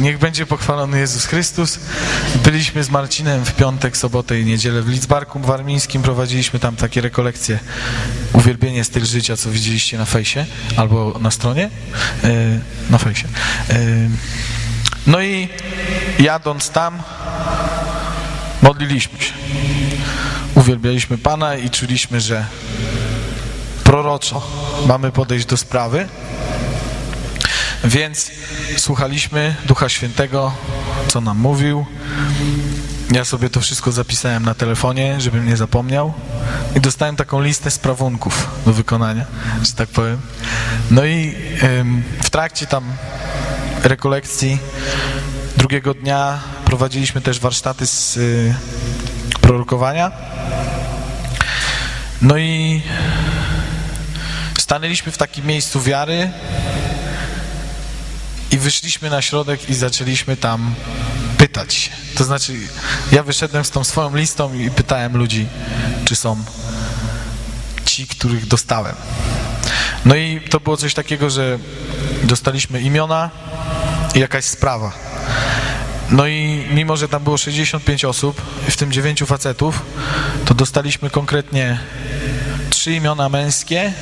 Niech będzie pochwalony Jezus Chrystus. Byliśmy z Marcinem w piątek, sobotę i niedzielę w Lidzbarku Warmińskim. Prowadziliśmy tam takie rekolekcje, uwielbienie styl życia, co widzieliście na fejsie albo na stronie. E, Na fejsie. E, No i jadąc tam, modliliśmy się. Uwielbialiśmy Pana i czuliśmy, że proroczo mamy podejść do sprawy. Więc słuchaliśmy Ducha Świętego, co nam mówił. Ja sobie to wszystko zapisałem na telefonie, żebym nie zapomniał. I dostałem taką listę sprawunków do wykonania, że tak powiem. No i w trakcie tam rekolekcji drugiego dnia prowadziliśmy też warsztaty z y, prorokowania. No i stanęliśmy w takim miejscu wiary, i wyszliśmy na środek i zaczęliśmy tam pytać. To znaczy, ja wyszedłem z tą swoją listą i pytałem ludzi, czy są ci, których dostałem. No i to było coś takiego, że dostaliśmy imiona i jakaś sprawa. No i mimo, że tam było 65 osób, w tym 9 facetów, to dostaliśmy konkretnie trzy imiona męskie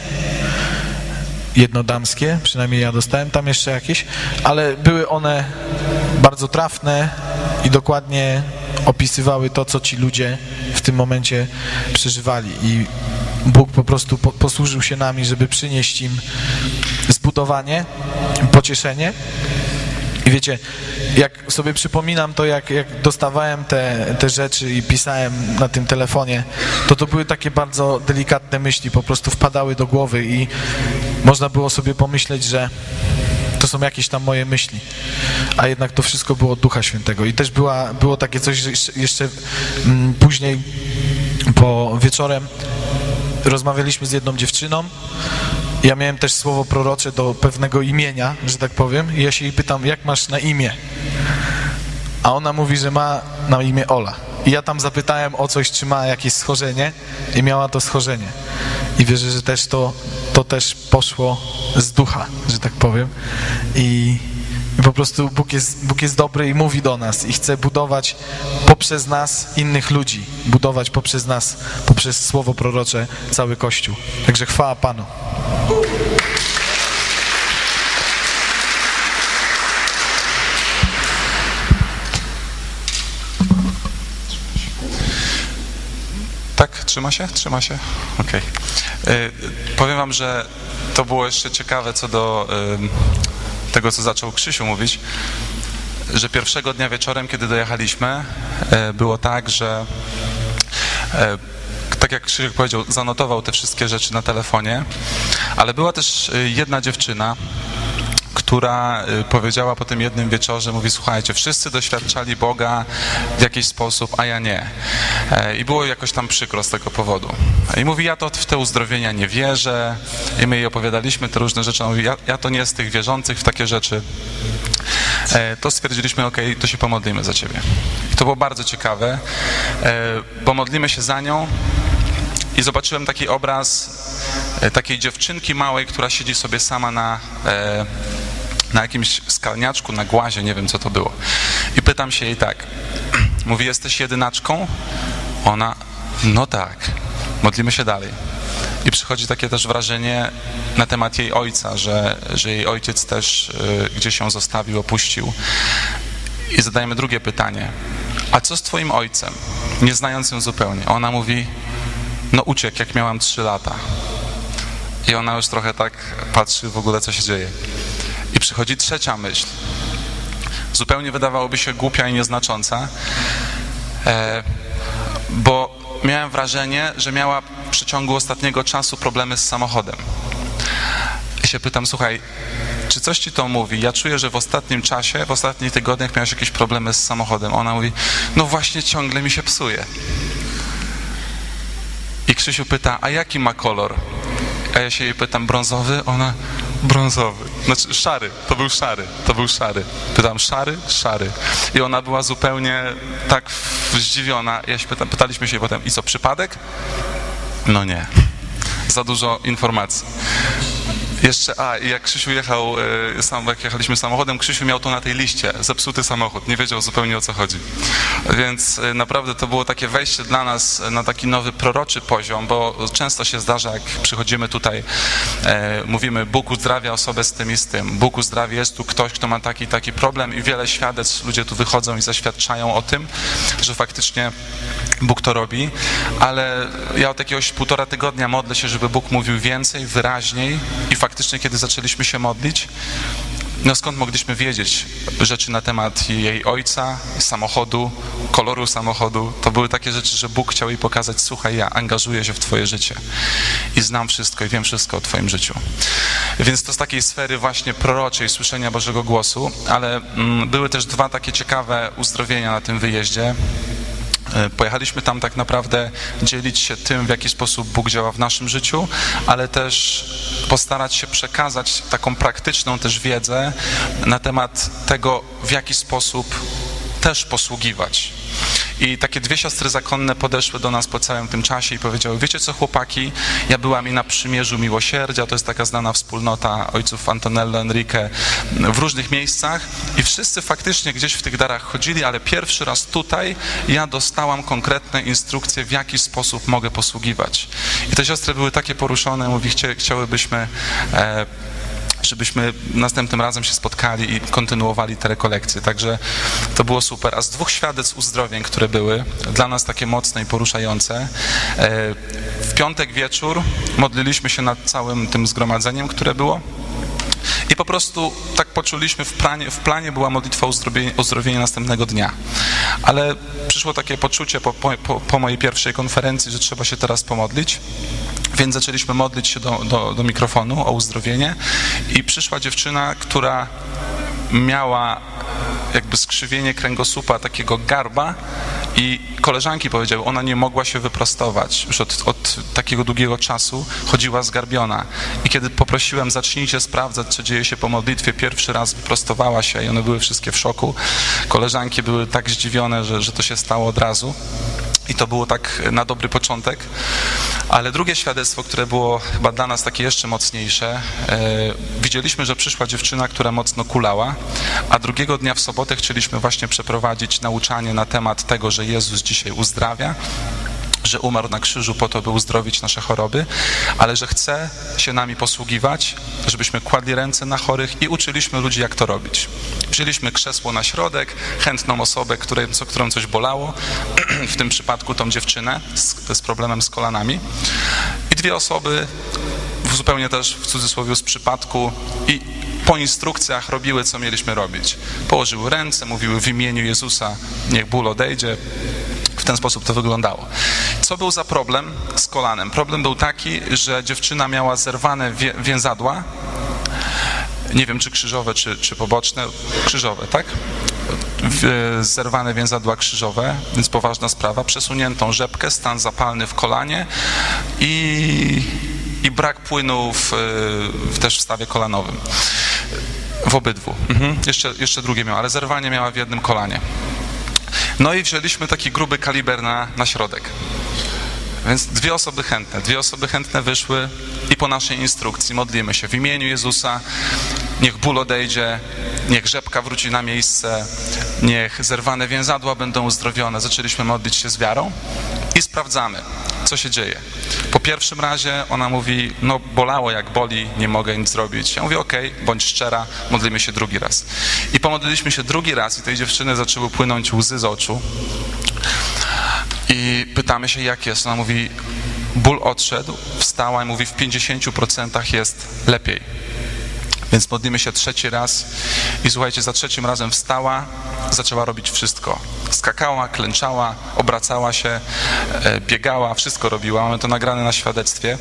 jedno damskie, przynajmniej ja dostałem tam jeszcze jakieś, ale były one bardzo trafne i dokładnie opisywały to, co ci ludzie w tym momencie przeżywali i Bóg po prostu po, posłużył się nami, żeby przynieść im zbudowanie, pocieszenie. I wiecie, jak sobie przypominam to, jak, jak dostawałem te, te rzeczy i pisałem na tym telefonie, to to były takie bardzo delikatne myśli, po prostu wpadały do głowy i można było sobie pomyśleć, że to są jakieś tam moje myśli, a jednak to wszystko było od Ducha Świętego. I też była, było takie coś, że jeszcze, jeszcze mm, później, po wieczorem, rozmawialiśmy z jedną dziewczyną. Ja miałem też słowo prorocze do pewnego imienia, że tak powiem. I ja się jej pytam, jak masz na imię? A ona mówi, że ma na imię Ola. I ja tam zapytałem o coś, czy ma jakieś schorzenie i miała to schorzenie. I wierzę, że też to, to też poszło z ducha, że tak powiem. I, i po prostu Bóg jest, Bóg jest dobry i mówi do nas i chce budować poprzez nas innych ludzi, budować poprzez nas, poprzez słowo prorocze cały Kościół. Także chwała Panu. Tak, trzyma się? Trzyma się? Okej. Y, Powiem wam, że to było jeszcze ciekawe co do y, tego, co zaczął Krzysiu mówić, że pierwszego dnia wieczorem, kiedy dojechaliśmy, y, było tak, że tak jak Krzysiek powiedział, zanotował te wszystkie rzeczy na telefonie, ale była też jedna dziewczyna, która y, powiedziała po tym jednym wieczorze, mówi, słuchajcie, wszyscy doświadczali Boga w jakiś sposób, a ja nie. E, I było jakoś tam przykro z tego powodu. I mówi, ja to w te uzdrowienia nie wierzę. I my jej opowiadaliśmy te różne rzeczy. Mówi, ja, ja to nie z tych wierzących w takie rzeczy. E, To stwierdziliśmy, ok, to się pomodlimy za ciebie. I to było bardzo ciekawe, e, bo modlimy się za nią, i zobaczyłem taki obraz e, takiej dziewczynki małej, która siedzi sobie sama na, e, na jakimś skalniaczku, na głazie, nie wiem co to było. I pytam się jej tak, mówi, jesteś jedynaczką? Ona, no tak, modlimy się dalej. I przychodzi takie też wrażenie na temat jej ojca, że, że jej ojciec też e, gdzieś ją zostawił, opuścił. I zadajemy drugie pytanie. A co z twoim ojcem? Nie znając ją zupełnie. Ona mówi, no uciekł, jak miałam 3 lata. I ona już trochę tak patrzy w ogóle, co się dzieje. I przychodzi trzecia myśl. Zupełnie wydawałoby się głupia i nieznacząca, e, bo miałem wrażenie, że miała w przeciągu ostatniego czasu problemy z samochodem. I się pytam, słuchaj, czy coś ci to mówi? Ja czuję, że w ostatnim czasie, w ostatnich tygodniach miałeś jakieś problemy z samochodem. Ona mówi, no właśnie ciągle mi się psuje. Krzysiu pyta, a jaki ma kolor? A ja się jej pytam, brązowy? Ona, brązowy. Znaczy szary, to był szary, to był szary. Pytam, szary? Szary. I ona była zupełnie tak zdziwiona. Ja się pytam, pytaliśmy się potem, i co, przypadek? No nie. Za dużo informacji. Jeszcze, a jak Krzysiu jechał, e, sam, jak jechaliśmy samochodem, Krzysiu miał to na tej liście, zepsuty samochód, nie wiedział zupełnie o co chodzi. Więc e, naprawdę to było takie wejście dla nas na taki nowy proroczy poziom, bo często się zdarza, jak przychodzimy tutaj, e, mówimy Bóg uzdrawia osobę z tym i z tym, Bóg uzdrawia, jest tu ktoś, kto ma taki taki problem i wiele świadectw, ludzie tu wychodzą i zaświadczają o tym, że faktycznie Bóg to robi, ale ja od jakiegoś półtora tygodnia modlę się, żeby Bóg mówił więcej, wyraźniej i faktycznie, kiedy zaczęliśmy się modlić, no skąd mogliśmy wiedzieć rzeczy na temat jej ojca, samochodu, koloru samochodu? To były takie rzeczy, że Bóg chciał jej pokazać, słuchaj, ja angażuję się w twoje życie i znam wszystko i wiem wszystko o twoim życiu. Więc to z takiej sfery właśnie proroczej, słyszenia Bożego głosu, ale mm, były też dwa takie ciekawe uzdrowienia na tym wyjeździe. E, Pojechaliśmy tam tak naprawdę dzielić się tym, w jaki sposób Bóg działa w naszym życiu, ale też postarać się przekazać taką praktyczną też wiedzę na temat tego, w jaki sposób też posługiwać. I takie dwie siostry zakonne podeszły do nas po całym tym czasie i powiedziały, wiecie co chłopaki, ja byłam i na przymierzu miłosierdzia, to jest taka znana wspólnota ojców Antonello, Enrique w różnych miejscach. I wszyscy faktycznie gdzieś w tych darach chodzili, ale pierwszy raz tutaj ja dostałam konkretne instrukcje, w jaki sposób mogę posługiwać. I te siostry były takie poruszone, mówi, chcia, chciałybyśmy e, żebyśmy następnym razem się spotkali i kontynuowali te rekolekcje. Także to było super. A z dwóch świadectw uzdrowień, które były dla nas takie mocne i poruszające, e, w piątek wieczór modliliśmy się nad całym tym zgromadzeniem, które było. I po prostu tak poczuliśmy, w planie, w planie była modlitwa uzdrowienie następnego dnia. Ale przyszło takie poczucie po, po, po mojej pierwszej konferencji, że trzeba się teraz pomodlić. Więc zaczęliśmy modlić się do, do, do mikrofonu o uzdrowienie i przyszła dziewczyna, która miała jakby skrzywienie kręgosłupa, takiego garba i koleżanki powiedziały, ona nie mogła się wyprostować. Już od, od takiego długiego czasu chodziła zgarbiona. I kiedy poprosiłem, zacznijcie sprawdzać, co dzieje się po modlitwie, pierwszy raz wyprostowała się i one były wszystkie w szoku. Koleżanki były tak zdziwione, że, że to się stało od razu. I to było tak na dobry początek. Ale drugie świadectwo, które było chyba dla nas takie jeszcze mocniejsze, e, widzieliśmy, że przyszła dziewczyna, która mocno kulała, a drugiego dnia w sobotę chcieliśmy właśnie przeprowadzić nauczanie na temat tego, że Jezus dzisiaj uzdrawia że umarł na krzyżu po to, by uzdrowić nasze choroby, ale że chce się nami posługiwać, żebyśmy kładli ręce na chorych i uczyliśmy ludzi, jak to robić. Wzięliśmy krzesło na środek, chętną osobę, której, co, którą coś bolało, w tym przypadku tą dziewczynę z, z problemem z kolanami i dwie osoby, zupełnie też w cudzysłowie z przypadku i po instrukcjach robiły, co mieliśmy robić. Położyły ręce, mówiły w imieniu Jezusa, niech ból odejdzie, ten sposób to wyglądało. Co był za problem z kolanem? Problem był taki, że dziewczyna miała zerwane wię- więzadła. Nie wiem, czy krzyżowe, czy, czy poboczne. Krzyżowe, tak? W- Zerwane więzadła krzyżowe, więc poważna sprawa. Przesuniętą rzepkę, stan zapalny w kolanie i, i brak płynu w, w, też w stawie kolanowym. W obydwu. Mhm. Jeszcze, jeszcze drugie miała, ale zerwanie miała w jednym kolanie. No i wzięliśmy taki gruby kaliber na, na środek. Więc dwie osoby chętne, dwie osoby chętne wyszły i po naszej instrukcji modlimy się w imieniu Jezusa, niech ból odejdzie, niech rzepka wróci na miejsce, niech zerwane więzadła będą uzdrowione. Zaczęliśmy modlić się z wiarą i sprawdzamy, co się dzieje. Po pierwszym razie ona mówi, no bolało jak boli, nie mogę nic zrobić. Ja mówię, okej, bądź szczera, modlimy się drugi raz. I pomodliliśmy się drugi raz i tej dziewczyny zaczęły płynąć łzy z oczu. I pytamy się, jak jest. Ona mówi, ból odszedł, wstała i mówi, w 50% jest lepiej. Więc modlimy się trzeci raz i słuchajcie, za trzecim razem wstała, zaczęła robić wszystko. Skakała, klęczała, obracała się, e, biegała, wszystko robiła. Mamy to nagrane na świadectwie.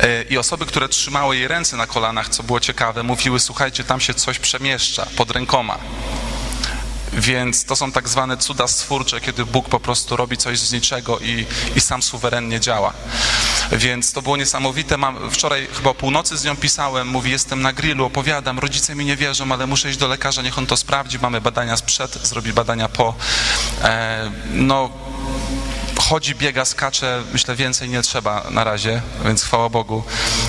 E, I osoby, które trzymały jej ręce na kolanach, co było ciekawe, mówiły, słuchajcie, tam się coś przemieszcza pod rękoma. Więc to są tak zwane cuda stwórcze, kiedy Bóg po prostu robi coś z niczego i, i sam suwerennie działa. Więc to było niesamowite. Mam, wczoraj chyba o północy z nią pisałem, mówi, jestem na grillu, opowiadam, rodzice mi nie wierzą, ale muszę iść do lekarza, niech on to sprawdzi. Mamy badania sprzed, zrobi badania po. E, no, chodzi, biega, skacze, myślę więcej nie trzeba na razie, więc chwała Bogu,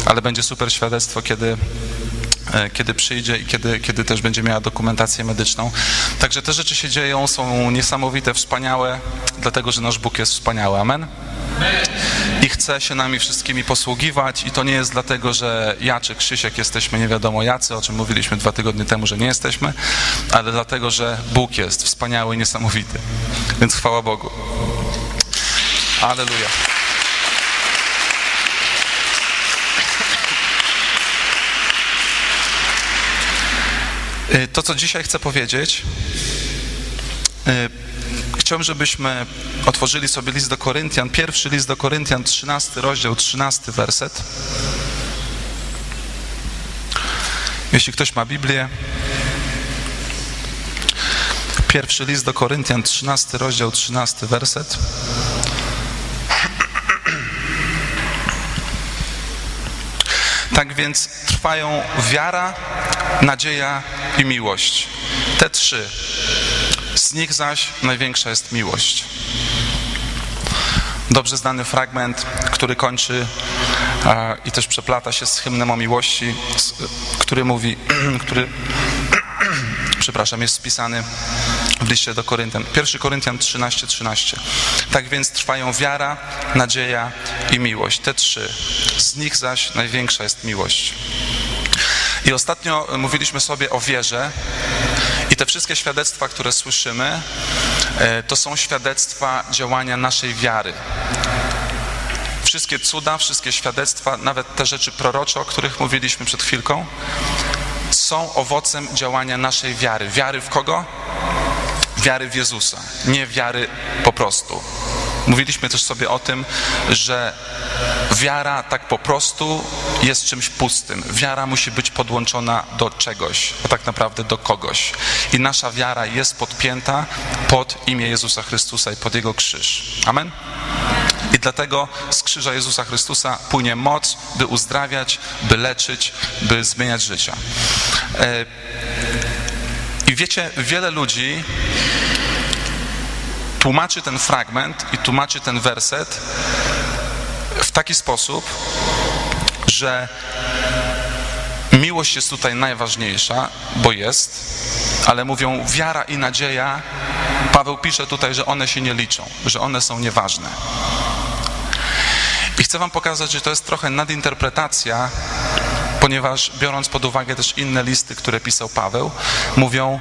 ale będzie super świadectwo, kiedy kiedy przyjdzie i kiedy, kiedy też będzie miała dokumentację medyczną. Także te rzeczy się dzieją, są niesamowite, wspaniałe, dlatego że nasz Bóg jest wspaniały. Amen? I chce się nami wszystkimi posługiwać i to nie jest dlatego, że ja czy Krzysiek jesteśmy nie wiadomo jacy, o czym mówiliśmy dwa tygodnie temu, że nie jesteśmy, ale dlatego, że Bóg jest wspaniały i niesamowity. Więc chwała Bogu. Aleluja. To, co dzisiaj chcę powiedzieć, y, chciałbym, żebyśmy otworzyli sobie list do Koryntian, pierwszy list do Koryntian, 13 rozdział, 13 werset. Jeśli ktoś ma Biblię, pierwszy list do Koryntian, 13 rozdział, 13 werset. Tak więc trwają wiara, nadzieja i miłość. Te trzy. Z nich zaś największa jest miłość. Dobrze znany fragment, który kończy e, i też przeplata się z hymnem o miłości, s- który mówi, który, przepraszam, jest spisany w liście do Koryntian. 1 Koryntian 13, 13. Tak więc trwają wiara, nadzieja i miłość. Te trzy. Nich zaś największa jest miłość. I ostatnio mówiliśmy sobie o wierze i te wszystkie świadectwa, które słyszymy, e, to są świadectwa działania naszej wiary. Wszystkie cuda, wszystkie świadectwa, nawet te rzeczy prorocze, o których mówiliśmy przed chwilką, są owocem działania naszej wiary. Wiary w kogo? Wiary w Jezusa, nie wiary po prostu. Mówiliśmy też sobie o tym, że wiara tak po prostu jest czymś pustym. Wiara musi być podłączona do czegoś, a tak naprawdę do kogoś. I nasza wiara jest podpięta pod imię Jezusa Chrystusa i pod Jego krzyż. Amen? I dlatego z krzyża Jezusa Chrystusa płynie moc, by uzdrawiać, by leczyć, by zmieniać życia. E, I wiecie, wiele ludzi tłumaczy ten fragment i tłumaczy ten werset w taki sposób, że miłość jest tutaj najważniejsza, bo jest, ale mówią wiara i nadzieja. Paweł pisze tutaj, że one się nie liczą, że one są nieważne. I chcę Wam pokazać, że to jest trochę nadinterpretacja, ponieważ biorąc pod uwagę też inne listy, które pisał Paweł, mówią,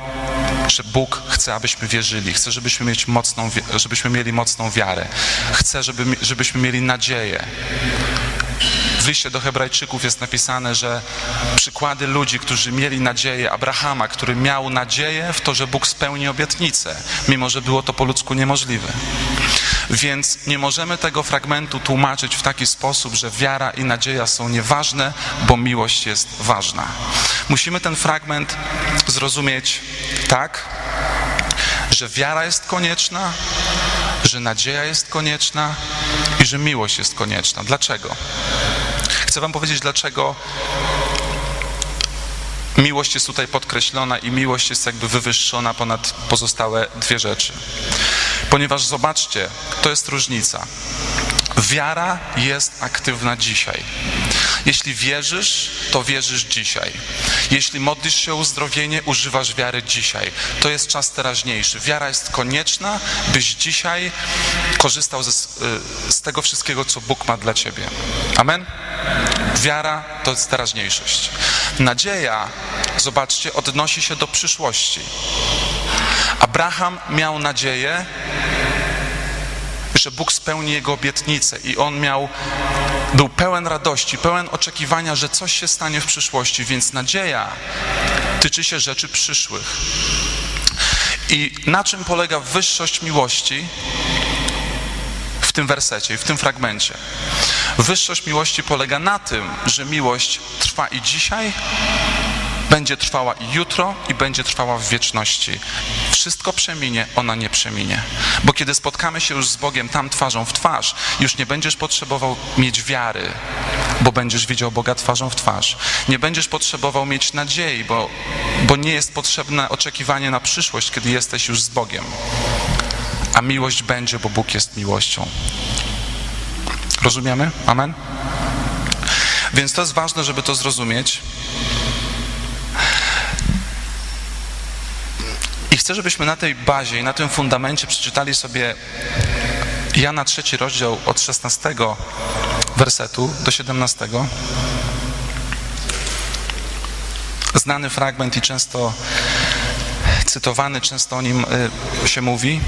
że Bóg chce, abyśmy wierzyli, chce, żebyśmy, mieć mocną, żebyśmy mieli mocną wiarę, chce, żeby, żebyśmy mieli nadzieję. W liście do Hebrajczyków jest napisane, że przykłady ludzi, którzy mieli nadzieję, Abrahama, który miał nadzieję w to, że Bóg spełni obietnicę, mimo że było to po ludzku niemożliwe. Więc nie możemy tego fragmentu tłumaczyć w taki sposób, że wiara i nadzieja są nieważne, bo miłość jest ważna. Musimy ten fragment zrozumieć tak, że wiara jest konieczna, że nadzieja jest konieczna i że miłość jest konieczna. Dlaczego? Chcę Wam powiedzieć, dlaczego miłość jest tutaj podkreślona i miłość jest jakby wywyższona ponad pozostałe dwie rzeczy. Ponieważ zobaczcie, to jest różnica. Wiara jest aktywna dzisiaj. Jeśli wierzysz, to wierzysz dzisiaj. Jeśli modlisz się o uzdrowienie, używasz wiary dzisiaj. To jest czas teraźniejszy. Wiara jest konieczna, byś dzisiaj korzystał ze, y, z tego wszystkiego, co Bóg ma dla ciebie. Amen? Wiara to jest teraźniejszość. Nadzieja, zobaczcie, odnosi się do przyszłości. Abraham miał nadzieję, że Bóg spełni jego obietnicę i on miał, był pełen radości, pełen oczekiwania, że coś się stanie w przyszłości, więc nadzieja tyczy się rzeczy przyszłych. I na czym polega wyższość miłości w tym wersecie i w tym fragmencie? Wyższość miłości polega na tym, że miłość trwa i dzisiaj, będzie trwała jutro i będzie trwała w wieczności. Wszystko przeminie, ona nie przeminie. Bo kiedy spotkamy się już z Bogiem tam twarzą w twarz, już nie będziesz potrzebował mieć wiary, bo będziesz widział Boga twarzą w twarz. Nie będziesz potrzebował mieć nadziei, bo, bo nie jest potrzebne oczekiwanie na przyszłość, kiedy jesteś już z Bogiem. a miłość będzie, bo Bóg jest miłością. Rozumiemy? Amen? Więc to jest ważne, żeby to zrozumieć. Chcę, żebyśmy na tej bazie i na tym fundamencie przeczytali sobie Jana trzeci rozdział od 16 wersetu do 17. Znany fragment i często cytowany, często o nim y, się mówi,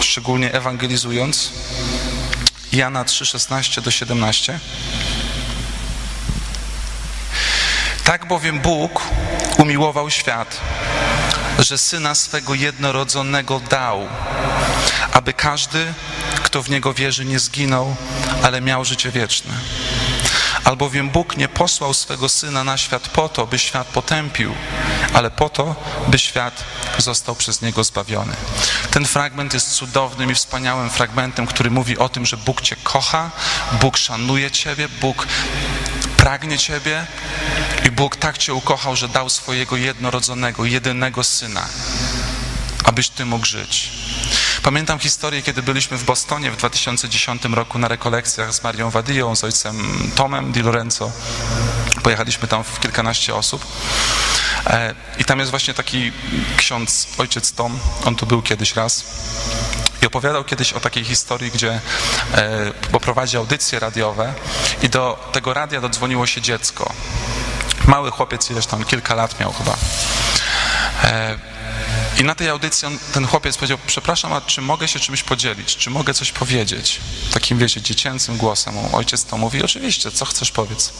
szczególnie ewangelizując. Jana 3:16 do 17. Tak bowiem Bóg umiłował świat, że syna swego jednorodzonego dał, aby każdy, kto w niego wierzy, nie zginął, ale miał życie wieczne. Albowiem Bóg nie posłał swego syna na świat po to, by świat potępił, ale po to, by świat został przez niego zbawiony. Ten fragment jest cudownym i wspaniałym fragmentem, który mówi o tym, że Bóg Cię kocha, Bóg szanuje Ciebie, Bóg pragnie Ciebie i Bóg tak Cię ukochał, że dał swojego jednorodzonego, jedynego syna, abyś Ty mógł żyć. Pamiętam historię, kiedy byliśmy w Bostonie w 2010 roku na rekolekcjach z Marią Wadiją, z ojcem Tomem Di Lorenzo. Pojechaliśmy tam w kilkanaście osób. E, I tam jest właśnie taki ksiądz, ojciec Tom, on tu był kiedyś raz. I opowiadał kiedyś o takiej historii, gdzie e, bo prowadzi audycje radiowe i do tego radia dodzwoniło się dziecko. Mały chłopiec, ileś tam kilka lat miał chyba. E, I na tej audycji on, ten chłopiec powiedział, przepraszam, a czy mogę się czymś podzielić? Czy mogę coś powiedzieć? Takim, wiecie, dziecięcym głosem. Ojciec to mówi, oczywiście, co chcesz powiedz.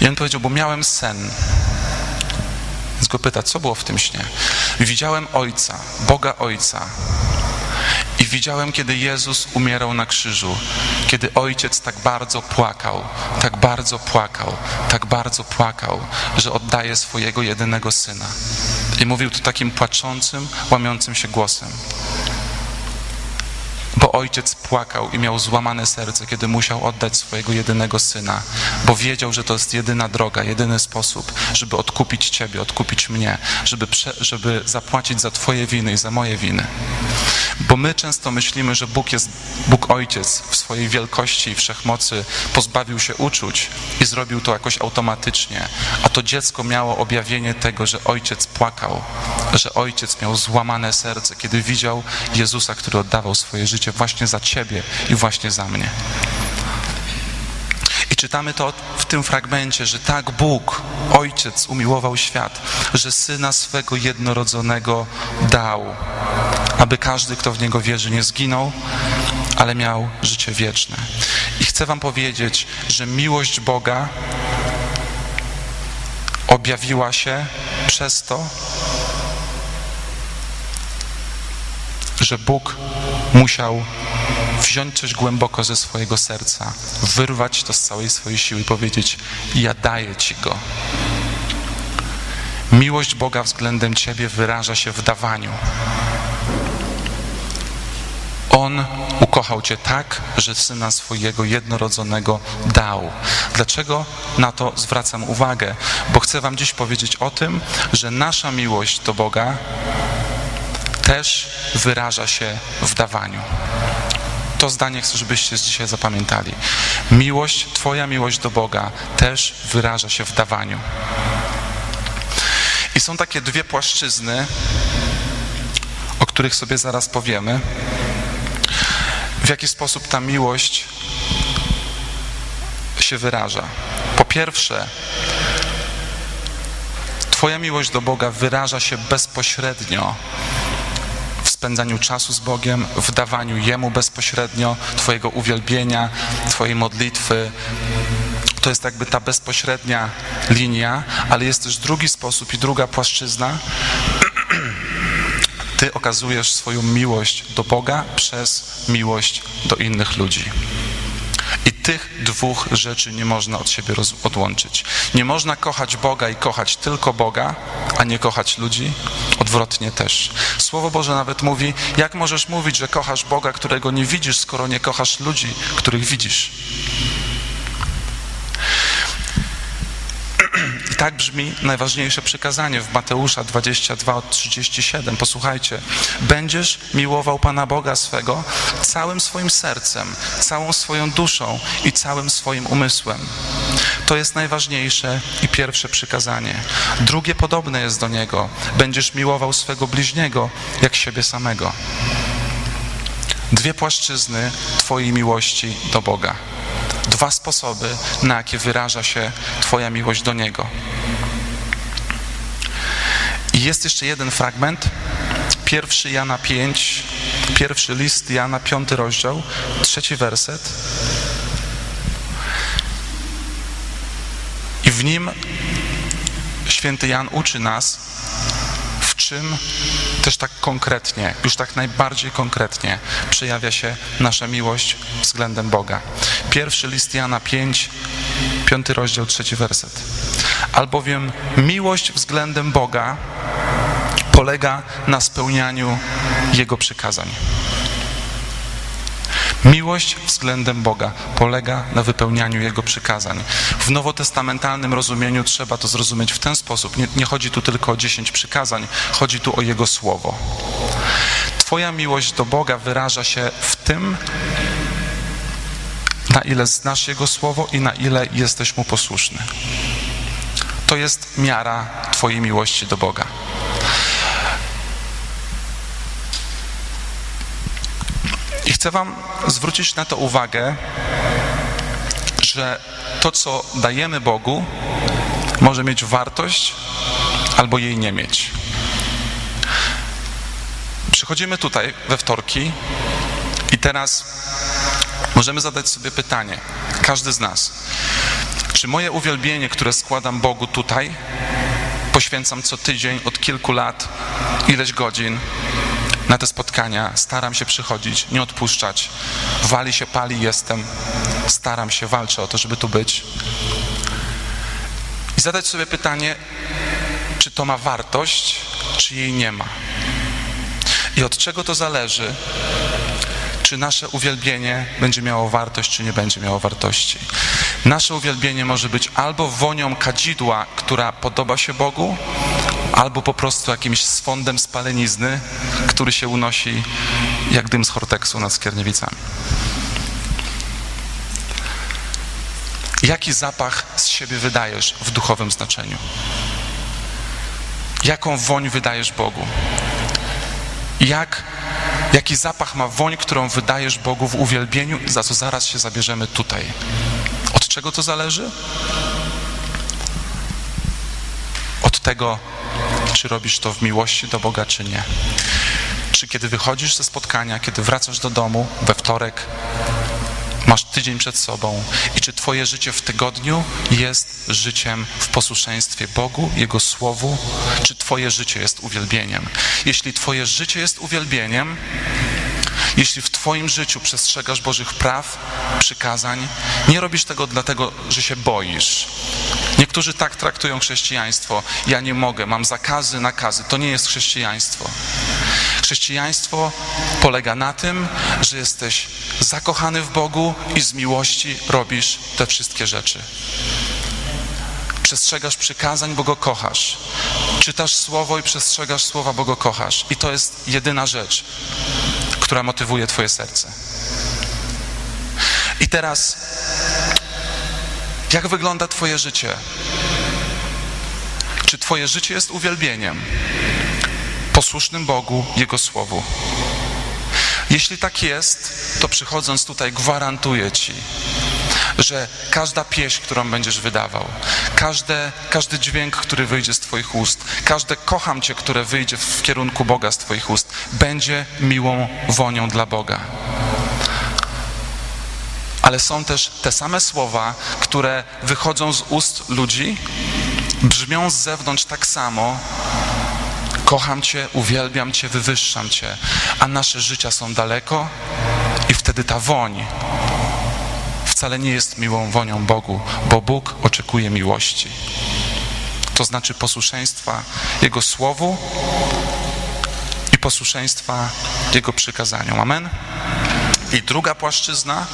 I on powiedział, bo miałem sen. Więc go pyta, co było w tym śnie? Widziałem Ojca, Boga Ojca. Widziałem, kiedy Jezus umierał na krzyżu, kiedy Ojciec tak bardzo płakał, tak bardzo płakał, tak bardzo płakał, że oddaje swojego jedynego Syna. I mówił to takim płaczącym, łamiącym się głosem. Ojciec płakał i miał złamane serce, kiedy musiał oddać swojego jedynego syna, bo wiedział, że to jest jedyna droga, jedyny sposób, żeby odkupić Ciebie, odkupić mnie, żeby, prze, żeby zapłacić za Twoje winy i za moje winy. Bo my często myślimy, że Bóg jest, Bóg Ojciec w swojej wielkości i wszechmocy pozbawił się uczuć i zrobił to jakoś automatycznie, a to dziecko miało objawienie tego, że Ojciec płakał, że Ojciec miał złamane serce, kiedy widział Jezusa, który oddawał swoje życie właśnie za Ciebie i właśnie za mnie. I czytamy to w tym fragmencie, że tak Bóg, Ojciec, umiłował świat, że Syna swego jednorodzonego dał, aby każdy, kto w Niego wierzy, nie zginął, ale miał życie wieczne. I chcę Wam powiedzieć, że miłość Boga objawiła się przez to, że Bóg musiał wziąć coś głęboko ze swojego serca, wyrwać to z całej swojej siły i powiedzieć: Ja daję Ci go. Miłość Boga względem Ciebie wyraża się w dawaniu. On ukochał Cię tak, że syna swojego jednorodzonego dał. Dlaczego na to zwracam uwagę? Bo chcę Wam dziś powiedzieć o tym, że nasza miłość do Boga też wyraża się w dawaniu. To zdanie chcę, żebyście dzisiaj zapamiętali. Miłość, Twoja miłość do Boga też wyraża się w dawaniu. I są takie dwie płaszczyzny, o których sobie zaraz powiemy. W jaki sposób ta miłość się wyraża. Po pierwsze, Twoja miłość do Boga wyraża się bezpośrednio spędzaniu czasu z Bogiem, w dawaniu Jemu bezpośrednio Twojego uwielbienia, Twojej modlitwy. To jest jakby ta bezpośrednia linia, ale jest też drugi sposób i druga płaszczyzna. Ty okazujesz swoją miłość do Boga przez miłość do innych ludzi. I tych dwóch rzeczy nie można od siebie odłączyć. Nie można kochać Boga i kochać tylko Boga, a nie kochać ludzi. Odwrotnie też. Słowo Boże nawet mówi, jak możesz mówić, że kochasz Boga, którego nie widzisz, skoro nie kochasz ludzi, których widzisz. Tak brzmi najważniejsze przykazanie w Mateusza 22 od 37. Posłuchajcie. Będziesz miłował Pana Boga swego całym swoim sercem, całą swoją duszą i całym swoim umysłem. To jest najważniejsze i pierwsze przykazanie. Drugie podobne jest do niego. Będziesz miłował swego bliźniego jak siebie samego. Dwie płaszczyzny Twojej miłości do Boga. Dwa sposoby, na jakie wyraża się Twoja miłość do Niego. I jest jeszcze jeden fragment. Pierwszy Jana 5, pierwszy list Jana, piąty rozdział, trzeci werset. I w nim święty Jan uczy nas, czym też tak konkretnie, już tak najbardziej konkretnie przejawia się nasza miłość względem Boga. Pierwszy list Jana 5, piąty rozdział, trzeci werset. Albowiem miłość względem Boga polega na spełnianiu Jego przykazań. Miłość względem Boga polega na wypełnianiu Jego przykazań. W nowotestamentalnym rozumieniu trzeba to zrozumieć w ten sposób. Nie, nie chodzi tu tylko o dziesięć przykazań, chodzi tu o Jego Słowo. Twoja miłość do Boga wyraża się w tym, na ile znasz Jego Słowo i na ile jesteś Mu posłuszny. To jest miara Twojej miłości do Boga. Chcę Wam zwrócić na to uwagę, że to, co dajemy Bogu, może mieć wartość albo jej nie mieć. Przychodzimy tutaj we wtorki i teraz możemy zadać sobie pytanie, każdy z nas, czy moje uwielbienie, które składam Bogu tutaj, poświęcam co tydzień od kilku lat, ileś godzin, na te spotkania, staram się przychodzić, nie odpuszczać. Wali się, pali, jestem. Staram się, walczę o to, żeby tu być. I zadać sobie pytanie, czy to ma wartość, czy jej nie ma. I od czego to zależy, czy nasze uwielbienie będzie miało wartość, czy nie będzie miało wartości. Nasze uwielbienie może być albo wonią kadzidła, która podoba się Bogu, albo po prostu jakimś swądem spalenizny, który się unosi jak dym z horteksu nad Skierniewicami. Jaki zapach z siebie wydajesz w duchowym znaczeniu? Jaką woń wydajesz Bogu? Jak, jaki zapach ma woń, którą wydajesz Bogu w uwielbieniu, za co zaraz się zabierzemy tutaj? Od czego to zależy? Od tego, czy robisz to w miłości do Boga, czy nie. Czy kiedy wychodzisz ze spotkania, kiedy wracasz do domu we wtorek, masz tydzień przed sobą i czy Twoje życie w tygodniu jest życiem w posłuszeństwie Bogu, Jego Słowu, czy Twoje życie jest uwielbieniem. Jeśli Twoje życie jest uwielbieniem, jeśli w Twoim życiu przestrzegasz Bożych praw, przykazań, nie robisz tego dlatego, że się boisz. Niektórzy tak traktują chrześcijaństwo. Ja nie mogę, mam zakazy, nakazy. To nie jest chrześcijaństwo. Chrześcijaństwo polega na tym, że jesteś zakochany w Bogu i z miłości robisz te wszystkie rzeczy. Przestrzegasz przykazań, bo go kochasz. Czytasz słowo i przestrzegasz słowa, bo go kochasz. I to jest jedyna rzecz, która motywuje Twoje serce. I teraz, jak wygląda Twoje życie? Czy Twoje życie jest uwielbieniem, posłusznym Bogu, Jego Słowu? Jeśli tak jest, to przychodząc tutaj gwarantuję Ci, że każda pieśń, którą będziesz wydawał, każde, każdy dźwięk, który wyjdzie z Twoich ust, każde kocham Cię, które wyjdzie w kierunku Boga z Twoich ust, będzie miłą wonią dla Boga. Ale są też te same słowa, które wychodzą z ust ludzi, brzmią z zewnątrz tak samo. Kocham Cię, uwielbiam Cię, wywyższam Cię, a nasze życia są daleko i wtedy ta woń wcale nie jest miłą wonią Bogu, bo Bóg oczekuje miłości. To znaczy posłuszeństwa Jego Słowu i posłuszeństwa Jego przykazaniom. Amen? I druga płaszczyzna,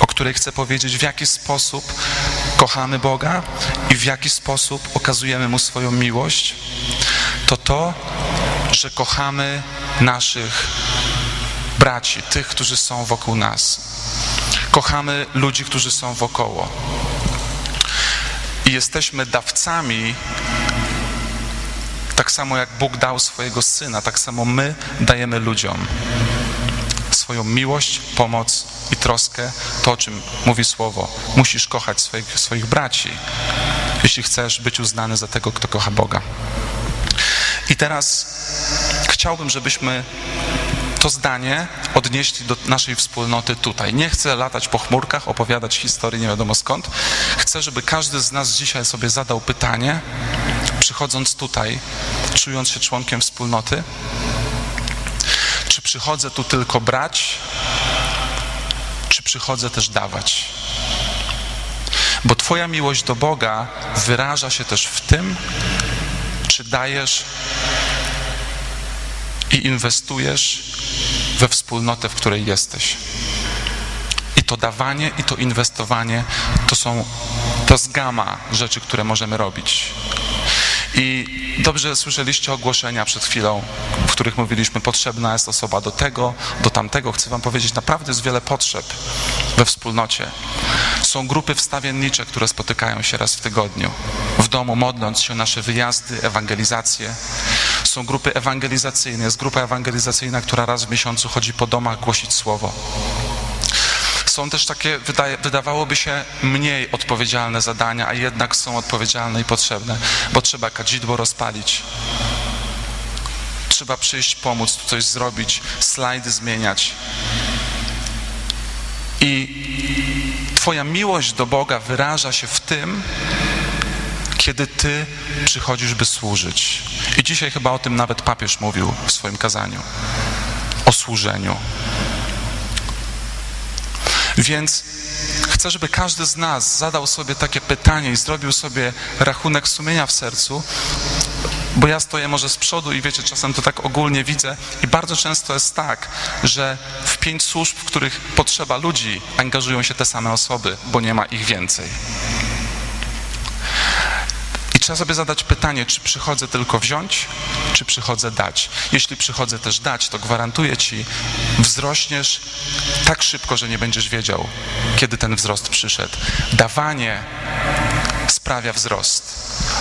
o której chcę powiedzieć, w jaki sposób kochamy Boga i w jaki sposób okazujemy Mu swoją miłość, to to, że kochamy naszych braci, tych, którzy są wokół nas. Kochamy ludzi, którzy są wokoło. I jesteśmy dawcami, tak samo jak Bóg dał swojego syna, tak samo my dajemy ludziom swoją miłość, pomoc i troskę, to o czym mówi słowo. Musisz kochać swoich, swoich braci, jeśli chcesz być uznany za tego, kto kocha Boga. I teraz chciałbym, żebyśmy to zdanie odnieśli do naszej wspólnoty tutaj. Nie chcę latać po chmurkach, opowiadać historii nie wiadomo skąd. Chcę, żeby każdy z nas dzisiaj sobie zadał pytanie, przychodząc tutaj, czując się członkiem wspólnoty, przychodzę tu tylko brać, czy przychodzę też dawać? Bo Twoja miłość do Boga wyraża się też w tym, czy dajesz i inwestujesz we wspólnotę, w której jesteś. I to dawanie, i to inwestowanie to są, to jest gama rzeczy, które możemy robić. I dobrze słyszeliście ogłoszenia przed chwilą, w których mówiliśmy, potrzebna jest osoba do tego, do tamtego. Chcę Wam powiedzieć, naprawdę jest wiele potrzeb we wspólnocie. Są grupy wstawiennicze, które spotykają się raz w tygodniu, w domu, modląc się nasze wyjazdy, ewangelizacje. Są grupy ewangelizacyjne. Jest grupa ewangelizacyjna, która raz w miesiącu chodzi po domach głosić słowo. Są też takie, wydaje, wydawałoby się, mniej odpowiedzialne zadania, a jednak są odpowiedzialne i potrzebne, bo trzeba kadzidło rozpalić. Trzeba przyjść, pomóc, coś zrobić, slajdy zmieniać. I Twoja miłość do Boga wyraża się w tym, kiedy Ty przychodzisz, by służyć. I dzisiaj chyba o tym nawet papież mówił w swoim kazaniu. O służeniu. Więc chcę, żeby każdy z nas zadał sobie takie pytanie i zrobił sobie rachunek sumienia w sercu, bo ja stoję może z przodu i wiecie, czasem to tak ogólnie widzę i bardzo często jest tak, że w pięć służb, w których potrzeba ludzi, angażują się te same osoby, bo nie ma ich więcej. Trzeba sobie zadać pytanie, czy przychodzę tylko wziąć, czy przychodzę dać. Jeśli przychodzę też dać, to gwarantuję ci, wzrośniesz tak szybko, że nie będziesz wiedział, kiedy ten wzrost przyszedł. Dawanie sprawia wzrost.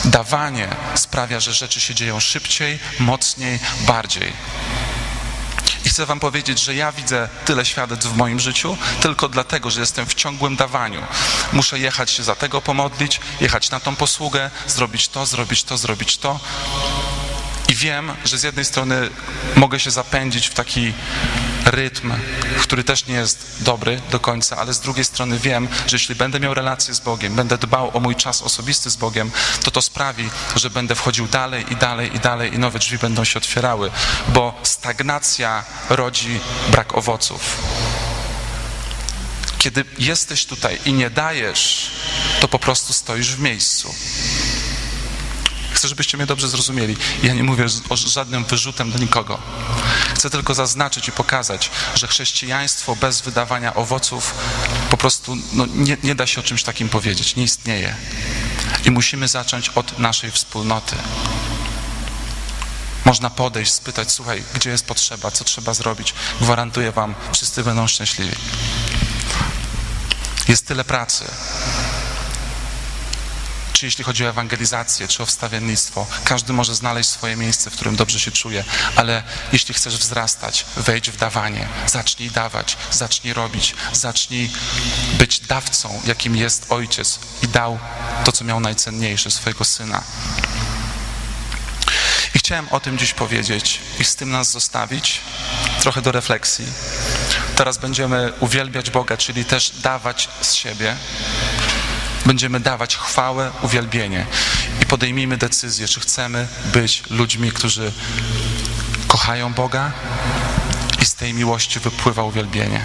Dawanie sprawia, że rzeczy się dzieją szybciej, mocniej, bardziej. I chcę Wam powiedzieć, że ja widzę tyle świadectw w moim życiu tylko dlatego, że jestem w ciągłym dawaniu. Muszę jechać się za tego pomodlić, jechać na tą posługę, zrobić to, zrobić to, zrobić to. I wiem, że z jednej strony mogę się zapędzić w taki rytm, który też nie jest dobry do końca, ale z drugiej strony wiem, że jeśli będę miał relację z Bogiem, będę dbał o mój czas osobisty z Bogiem, to to sprawi, że będę wchodził dalej i dalej i dalej i nowe drzwi będą się otwierały, bo stagnacja rodzi brak owoców. Kiedy jesteś tutaj i nie dajesz, to po prostu stoisz w miejscu. Chcę, żebyście mnie dobrze zrozumieli. Ja nie mówię o żadnym wyrzutem do nikogo. Chcę tylko zaznaczyć i pokazać, że chrześcijaństwo bez wydawania owoców po prostu no, nie, nie da się o czymś takim powiedzieć. Nie istnieje. I musimy zacząć od naszej wspólnoty. Można podejść, spytać, słuchaj, gdzie jest potrzeba, co trzeba zrobić. Gwarantuję wam, wszyscy będą szczęśliwi. Jest tyle pracy czy jeśli chodzi o ewangelizację, czy o wstawiennictwo, każdy może znaleźć swoje miejsce, w którym dobrze się czuje, ale jeśli chcesz wzrastać, wejdź w dawanie, zacznij dawać, zacznij robić, zacznij być dawcą, jakim jest Ojciec i dał to, co miał najcenniejsze, swojego Syna. I chciałem o tym dziś powiedzieć i z tym nas zostawić, trochę do refleksji. Teraz będziemy uwielbiać Boga, czyli też dawać z siebie, będziemy dawać chwałę, uwielbienie i podejmijmy decyzję, czy chcemy być ludźmi, którzy kochają Boga i z tej miłości wypływa uwielbienie.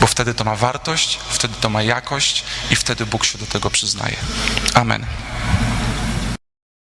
Bo wtedy to ma wartość, wtedy to ma jakość i wtedy Bóg się do tego przyznaje. Amen.